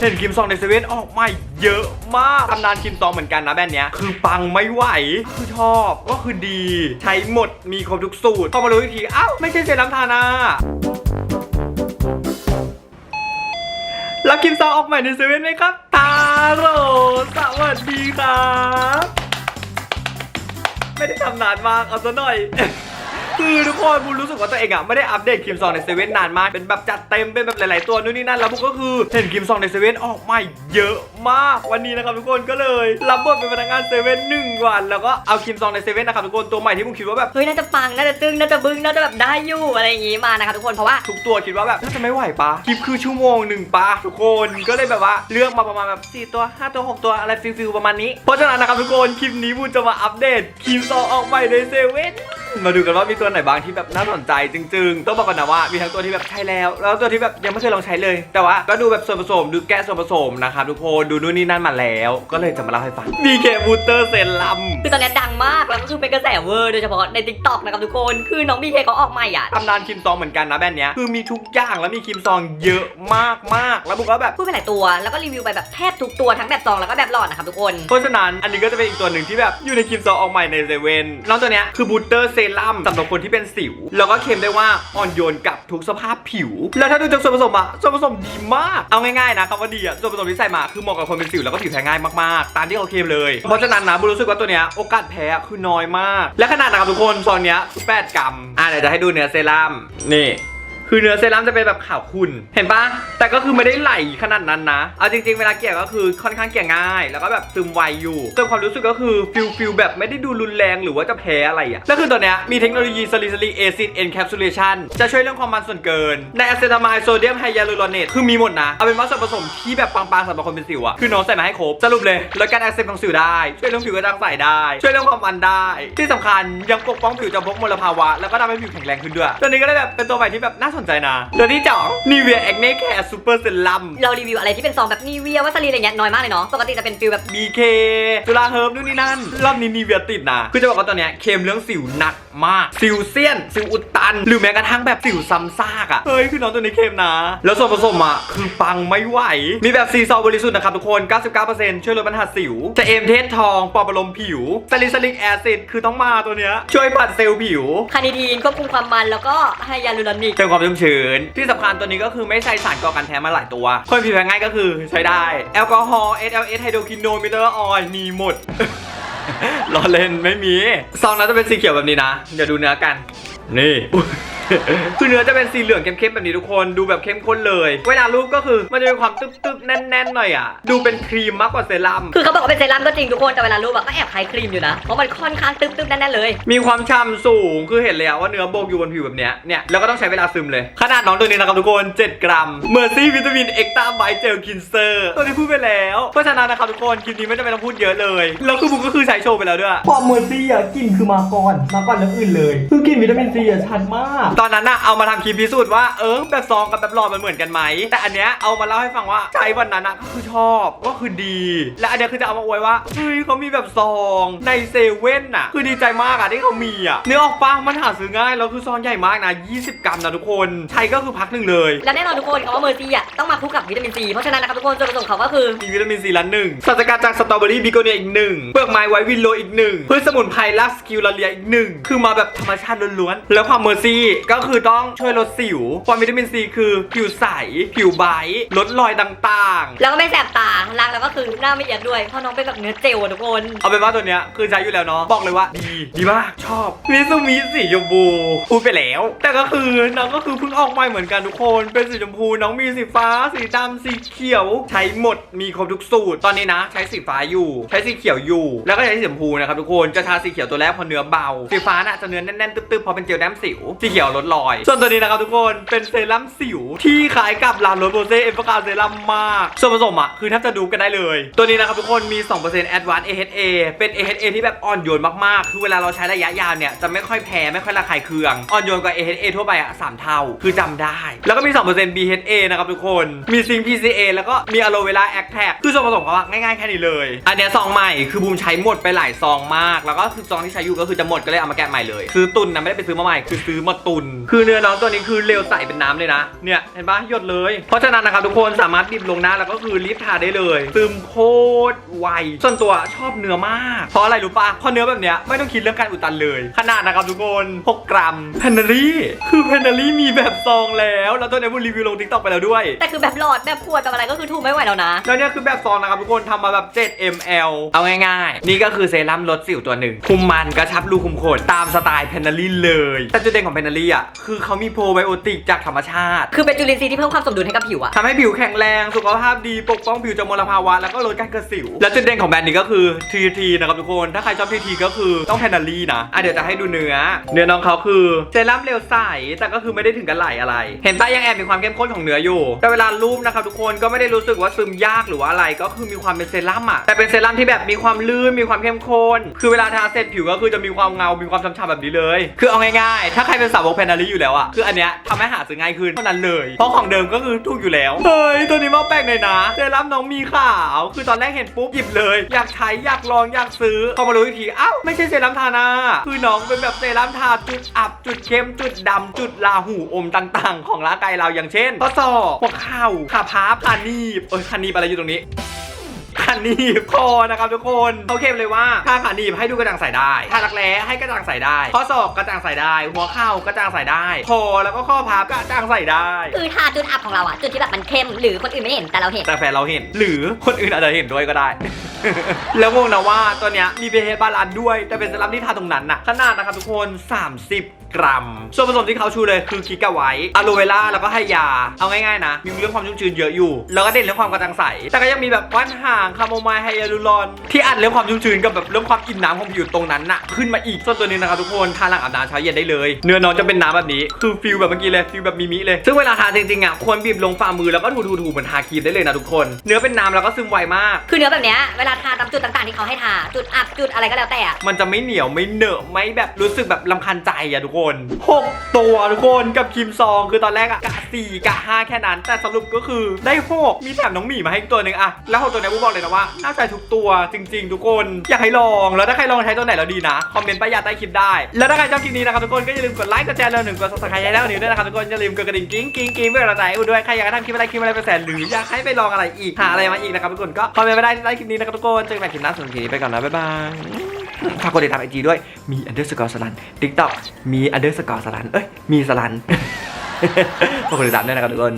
เห็นคิมซองในเซเว่นออกมาเยอะมากตำนานคิมซองเหมือนกันนะแบรนด์เนี้ย คือปังไม่ไหว คือชอบ ก็คือดี ใช้หมด มีครบทุกสูตร พอมารู้อีกที อ้าว ไม่ใช่เซรั่มทาหนารับคิมซองออกใหม่ในเซเว่นไหมครับทาโรสวัสดีครับ ไม่ได้ทำนานมาก เอาซะหน่อย คือทุกคนบูรู้สึกว่าตัวเองอะไม่ได้อัปเดตคิมซองในเซเว่นนานมาก เป็นแบบจัดเต็มเป็นแบบหลาย ๆ ตัวนู่นนี่นั่นแล้วบูก็คือเห็นคิมซองในเซเว่นออกมาเยอะมาก วันนี้นะครับทุกคนก็เลยรับบทเป็นพนักงานเซเว่นหนึ่งวัน แล้วก็เอาคิมซองในเซเว่นนะครับทุกคนตัวใหม่ที่บูคิดว่าแบบเฮ้ยน่าจะปังน่าจะตึงน่าจะบึ้งน่าจะแบบได้อยู่อะไรอย่างงี้มานะคะทุกคนเพราะว่าทุกตัวคิดว่าแบบน่าจะไม่ไหวปะคลิปคือชั่วโมงหนึ่งปะทุกคนก็เลยแบบว่าเลือกมาประมาณแบบ4ตัว 5 ตัว 6 ตัวอะไรฟิลฟิลประมาณนี้เพราะฉะนั้นนะครับทุกคนคลิปนี้บูจะมาอัปเดตคลิปซองออกใหม่ในเซเว่น มาดูกันว่ามีตัวไหนบ้างที่แบบน่าสนใจจริงๆต้องบอกก่อนนะว่ามีทั้งตัวที่แบบใช้แล้ว แล้วตัวที่แบบยังไม่เคยลองใช้เลย แต่ว่าก็ดูแบบส่วนผสมดูแกะส่วนผสมนะครับทุกคนดูนู่นนี่นั่นมาแล้ว ก็เลยจะมาเล่าให้ฟังมีเคบูเตอร์เซรั่มคือตอนนี้ดังมากแล้วก็คือเป็นกระแสเวอร์โดยเฉพาะใน t ิ k t o k นะครับทุกคนคือน้องบีเคเขาออกใหม่อะตำนานคิมซองเหมือนกันนะแบรนด์เนี้ยคือมีทุกอย่างแล้วมีคิมซองเยอะมากมากๆแล้วบุกก็แบบพูดไปหลายตัวแล้วก็รีวิวไปแบบแทบทุกตัวทั้งแบบซองแล้วก็แบบหลอดนะครับทุกคนเพราะฉะนั้นอันนี้ก็จะเป็นอีกตัวหนึ่งที่แบบอยู่ในคิมซองออกใหม่ในเซเว่นน้องตัวเนี้ยคือบูสเตอร์เซรั่มสำหรับคนที่เป็นสิว แล้วก็เค็มได้ว่าอ่อนโยนกับทุกสภาพผิว แล้วถ้าดูจากส่วนผสมอะส่วนผสมดีมาก เอาง่ายๆนะคำว่าดีอะส่วนผสมที่ใส่มาคือเหมาะกับคนเป็นสิวแล้วก็ผิวแพ้ง่ายมากๆ ตามที่เขาเค็มเลย เพราะฉะนั้นนะบูรู้สึกว่าตัวเนี้ยโอกาสแพ้คือน้อยมาก และขนาดนะครับทุกคนซองเนี้ยแปดกรัมอะเดี๋ยวจะให้ดูเนื้อเซรั่มนี่ คือเนื้อเซรั่มจะเป็นแบบขาวขุ่นเห็นปะแต่ก็คือไม่ได้ไหลขนาดนั้นนะ เอาจริงๆ เวลาเกลี่ยก็คือค่อนข้างเกลี่ยง่าย แล้วก็แบบซึมไวอยู่ส่วนความรู้สึกก็คือฟิลฟิลแบบไม่ได้ดูรุนแรงหรือว่าจะแพ้อะไรอะแล้วคือตัวเนี้ยมีเทคโนโลยีซาลิซิลิกแอซิดเอนแคปซูลเลชันจะช่วยเรื่องความมันส่วนเกินในอะเซตามายโซเดียมไฮยาลูรอเนตคือมีหมดนะ เอาเป็นว่าส่วนผสมที่แบบปังๆสำหรับคนเป็นสิวอะคือน้องใส่มาให้ครบสรุปเลยลดการอักเสบของสิวได้ ช่วยเรื่องผิวกระจ่างใสได้ ช่วยเรื่องความมันได้ ที่สำคัญยังปกป้องผิวจากพวกมลภาวะแล้วก็ทำให้ผิวแข็งแรงขึ้นด้วยตัวนี้ก็เลยแบบเป็นตัวใหม่ที่แบบน่าสนใจนะตัวที่จอง Nivea Acne Care Super Serum เรารีวิวอะไรที่เป็นซองแบบนีเวียวัสลีนอะไรเงี้ยน้อยมากเลยเนาะปกติจะเป็นฟิลแบบ BK จุฬาเฮิร์บนู่นนี่นั่นรอบนี้นีเวียติดนะคือจะบอกว่าตอนเนี้ยเค็มเรื่องสิวหนัก มากสิวเซียนสิวอุดตัน หรือแม้กระทั่งแบบสิวซ้ำซากอะ่ะเฮ้ยคือน้องตัวนี้เค็มนะ แล้วส่วนผสมอะคือปังไม่ไหว มีแบบซีซอลบริสุทธิ์นะครับทุกคน 99%ช่วยลดปัญหาสิวจะเอมเทสทองปลอบประโลมผิวซาลิซิลิกแอซิดคือต้องมาตัวเนี้ยช่วยผัดเซลล์ผิว คานิดีนควบคุมความมันแล้วก็ไฮยาลูรอนิกเติมความชุ่มชื้น ที่สำคัญตัวนี้ก็คือไม่ใส่สารก่อการแพ้มาหลายตัว คนผิวแพ้ง่ายก็คือใช้ได้แอลกอฮอล์ SLS ไฮโดรคิโนมิเตอร์ออยมีหมด ล้อเล่นไม่มี ซองนั้นจะเป็นสีเขียวแบบนี้นะ เดี๋ยวดูเนื้อกัน นี่ คือเนื้อจะเป็นสีเหลืองเข้มๆแบบนี้ทุกคนดูแบบเข้มข้นเลย เวลารูปก็คือมันจะมีความตึ๊บๆแน่นๆหน่อยอะ ดูเป็นครีมมากกว่าเซรั่ม คือเขาบอกว่าเป็นเซรั่มก็จริงทุกคนแต่เวลารูปอะก็แอบคล้ายครีมอยู่นะ เพราะมันค่อนข้างตึ๊บๆแน่นๆเลย มีความฉ่ำสูงคือเห็นเลยอะว่าเนื้อโบกอยู่บนผิวแบบเนี้ยเนี่ยแล้วก็ต้องใช้เวลาซึมเลย ขนาดน้องตัวนี้นะครับทุกคน 7 กรัมเมอร์ซี่วิตามินเอ็กตาไบเจลคินเซอร์ตัวนี้พูดไปแล้วเพราะฉะนั้นนะครับทุกคนคลิปนี้ไม่จำเป็นต้องพูดเยอะเลยแล้วคือบุกก็คือใช้โชว์ไปแล้วด้วยความเมอร์ซี่อะกลิ่นคือมาก่อนมาก่อนเรื่องอื่นเลย คือกลิ่นวิตามินซีอะชัดมากตอนนั้นน่ะเอามาทำคลิปพิสูจน์ว่าเออแบบซองกับแบบหลอดมันเหมือนกันไหมแต่อันเนี้ยเอามาเล่าให้ฟังว่าใช้วันนั้นน่ะก็คือชอบก็คือดี และอันเนี้ยคือจะเอามาอวยว่าเฮ้ยเขามีแบบซองในเซเว่นน่ะ คือดีใจมากอะที่เขามีอะเนื้อออกปะมันหาซื้อง่ายแล้วคือซองใหญ่มากนะ 20 กรัมนะทุกคนใช้ก็คือพักหนึ่งเลยและแน่นอนทุกคนคำว่าเมอร์ซี่อะต้องมาคู่กับวิตามินซีเพราะฉะนั้นนะครับทุกคนส่วนผสมเขาก็คือมีวิตามินซีละหนึ่งสารสกัดจากสตรอเบอรี่บิโกเนียอีกหนึ่งเปลือกไม้ไวท์วินโลอีกหนึ่งพืชสมุนไพรลักสกิลลาเลียอีกหนึ่งคือมาแบบธรรมชาติล้วนๆแล้วความเมอร์ซี่ก็คือต้องช่วยลดสิวความวิตามินซีคือผิวใส ผิวใบลดรอยต่างๆ แล้วก็ไม่แสบตาล้างแล้วก็คือหน้าไม่เอียดด้วย เพราะน้องเป็นแบบเนื้อเจลอะทุกคน เอาเป็นว่าตัวเนี้ยคือใช้อยู่แล้วเนาะ บอกเลยว่าดี ดีมาก ชอบมิซูมิสีชมพูพูดไปแล้ว แต่ก็คือน้องก็คือเพิ่งออกใหม่เหมือนกันทุกคน เป็นสีชมพูน้องมีสีฟ้า สีดำสีเขียว ใช้หมด มีครบทุกสูตร ตอนนี้นะ ใช้สีฟ้าอยู่ ใช้สีเขียวอยู่ แล้วก็ใช้สีชมพูนะครับทุกคน จะทาสีเขียวตัวแรกเพราะเนื้อเบา สีฟ้าน่ะจะเนื้อแน่นๆตึ๊บๆเพราะเป็นเจลแต้มสิว สีเขียวลดรอย ส่วนตัวนี้นะครับทุกคนเป็นเซรั่มสิวที่คล้ายกับลานโรสโบเซ่เอฟกาเซรั่มมาก ส่วนผสมอะคือแทบจะดูกันได้เลย ตัวนี้นะครับทุกคนมี 2% Advanced AHA เป็น AHA ที่แบบอ่อนโยนมากๆ คือเวลาเราใช้ระยะยาวเนี่ยจะไม่ค่อยแพ้ไม่ค่อยระคายเคือง อ่อนโยนกว่า AHA ทั่วไปอะสามเท่า คือจำได้ แล้วก็มี 2% BHA นะครับทุกคน มีซิง PCA แล้วก็มี Aloe Vera Extract คือส่วนผสมเขาอะง่ายๆแค่นี้เลย อันเนี้ยซองใหม่คือบูมใช้หมดไปหลายซองมาก แล้วก็คือซองที่ใช้อยู่ก็คือจะหมดก็เลยเอามาแกะใหม่เลย ซื้อตุนนะไม่ได้ไปซื้อมาใหม่คือซื้อมาตุนน คือเนื้อน้องตัวนี้คือเร็วใสเป็นน้ำเลยนะ เนี่ยเห็นปะหยดเลย เพราะฉะนั้นนะครับทุกคนสามารถดิบลงหน้าแล้วก็คือรีบทาได้เลยซึมโคตรไวส่วนตัวชอบเนื้อมาก เพราะอะไรรู้ปะเพราะเนื้อแบบเนี้ยไม่ต้องคิดเรื่องการอุดตันเลย ขนาดนะครับทุกคน6กรัมแพนนารี่คือแพนนารี่มีแบบซองแล้วแล้วตัวนี้บุรีวิวลงทิกตอกไปแล้วด้วย แต่คือแบบหลอดแบบขวดแบบอะไรก็คือถูกไม่ไหวแล้วนะแล้วเนี่ยคือแบบซองนะครับทุกคนทำมาแบบ 7 ml เอาง่ายๆ นี่ก็คือเซรั่มลดสิวตัวหนึ่งคุมมันกระชับรูคุมขนตามสไตล์เพนนารีเลย แต่จุดเด่นของเพนนารีอะ คือเขามีโปรไบโอติกจากธรรมชาติ คือเป็นจุลินทรีย์ที่เพิ่มความสมดุลให้กับผิวอะทำให้ผิวแข็งแรง สุขภาพดี ปกป้องผิวจากมลภาวะ แล้วก็ลดการเกิดสิว และจุดเด่นของแบรนด์นี้ก็คือ TT นะครับทุกคน ถ้าใครชอบ TT ก็คือต้องเพนนารีนะ อะเดี๋ยวจะให้ดูเนื้อ เนื้อน้องเขาคือเซรั่มเร็วใส แต่ก็คือไม่ได้ถึงกับไหลอะไร เห็นปะยังแอบมีความเข้มข้นของเนื้ออยู่ แต่เวลารูปนะครับทุกคนก็ไม่ได้รู้สึกว่าซึมยากหรือว่าอะไร ก็คือมีความเป็นเซรั่มอะแต่เป็นเซรั่มที่แบบมีความลื่น มีความเข้มข้น คือเวลาทาเสร็จผิวก็คือจะมีความเงา มีความฉ่ำๆแบบนี้เลย คือเอาง่ายๆ ถ้าใครเป็นสาวกเพนนารีอยู่แล้วอะคืออันเนี้ยทำให้หาซื้อง่ายขึ้นเท่านั้นเลย เพราะของเดิมก็คือถูกอยู่แล้ว เฮ้ย ตัวนี้มาแปลกหน่อยนะเซรั่มน้องมีขาว คือตอนแรกเห็นปุ๊บหยิบเลย อยากใช้อยากลองอยากซื้อพอมารู้อีกทีอ้าวไม่ใช่เซรั่มทาหน้า คือน้องเป็นแบบเซรั่มทาจุดอับจุดเข้มจุดดำจุดลาหูอมต่างๆ ของร่างกายเราอย่างเช่นข้อศอกหัวเข่าขาพับขาหนีบเอ้ยขาหนีบอะไรอยู่ตรงนี้ ขาหนีบคอนะครับทุกคนเขาเข้มเลยว่าถ้าขาหนีบให้ดูกระจ่างใสได้ถ้ารักแร้ให้กระจ่างใสได้ข้อศอกกระจ่างใสได้ หัวเข่ากระจ่างใสได้คอแล้วก็ข้อพับกระจ่างใสได้คือทาจุดอับของเราอะจุดที่แบบมันเข้มหรือคนอื่นไม่เห็นแต่เราเห็นแต่แฟนเราเห็น หรือคนอื่นอาจจะเห็นด้วยก็ได้ แล้วงงนะว่าตัวเนี้ยมีเบเฮบาลานด้วย แต่เป็นเซรั่มที่ทาตรงนั้นน่ะขนาดนะครับทุกคน 30 กรัม ส่วนผสมที่เขาชูเลยคือคิกาไวท์อะโลเวล่าแล้วก็ไฮยา เอาง่ายๆนะ มีเรื่องความชุ่มชื้นเยอะอยู่ แล้วก็เด่นเรื่องความกระจ่างใส แต่ก็ยังมีแบบว่านห่างคาโมไมล์ไฮยาลูรอน ที่อัดเรื่องความชุ่มชื้นกับแบบเรื่องความอิ่มน้ำของผิวตรงนั้นน่ะขึ้นมาอีกส่วนตัวนี้นะครับทุกคนทาหลังอาบน้ำเช้าเย็นได้เลย เนื้อน้องจะเป็นน้ำแบบนี้คือฟิลแบบเมื่อกี้เลยฟิลแบบมิมิเลยซึ่งเวลาทาจริงๆอะควรบีบลงฝ่ามือแล้วก็ถูๆๆเหมือนทาครีมได้เลยนะทุกคน เนื้อเป็นน้ำแล้วก็ซึมไวมากคือเนื้อแบบเนี้ยเวลาทาตามจุดต่างๆที่เขาให้ทาจุดอับจุดอะไรก็แล้วแต่อะมันจะไม่เหนียวไม่เหนอะไม่แบบรู้สึกแบบลำคาญใจอะทุกคนหกตัวทุกคนกับครีมซองคือตอนแรกอะกะสี่กะห้าแค่นั้น แต่สรุปก็คือได้หกมีแถมน้องหมีมาให้อีกตัวหนึ่งอะแล้วหกตัวนี้บูบอกเลยนะว่าน่าใจทุกตัวจริง ๆ ทุกคนอยากให้ลองแล้วถ้าใครลองใช้ตัวไหนแล้วดีนะคอมเมนต์ป้ายาใต้คลิปได้แล้วถ้าใครชอบคลิปนี้นะครับทุกคนก็อย่าลืมกดไลค์กดแชร์แล้วหนึ่งกดซับสไครต์แล้วนิ้วด้วยนะครับทุกคนอย่าลืมกดกระดิ่งกิ้งกิ้งกิ้งเพื่อเราใจอุด้วยใครอยากให้ทำคลิปอะไรคลิปอะไรไปแสนหรืออยากให้ไปลองอะไรอีกหาอะไรมาอีกนะครับทุกคนก็คอมเมนต์มาได้ใต้คลิปนี้นะครับทุกคนเจอกันใหม่คลิปหน้าสำหรับคลิปนี้ไปก่อนนะบ๊ายบาย ฝากกดติดตามไอจีด้วย มีอันเดอร์สกอร์สลันทิกตอกมีอันเดอร์สกอร์สลันเอ้ย มีสลันฝากกดติดตามด้วยนะครับทุกคน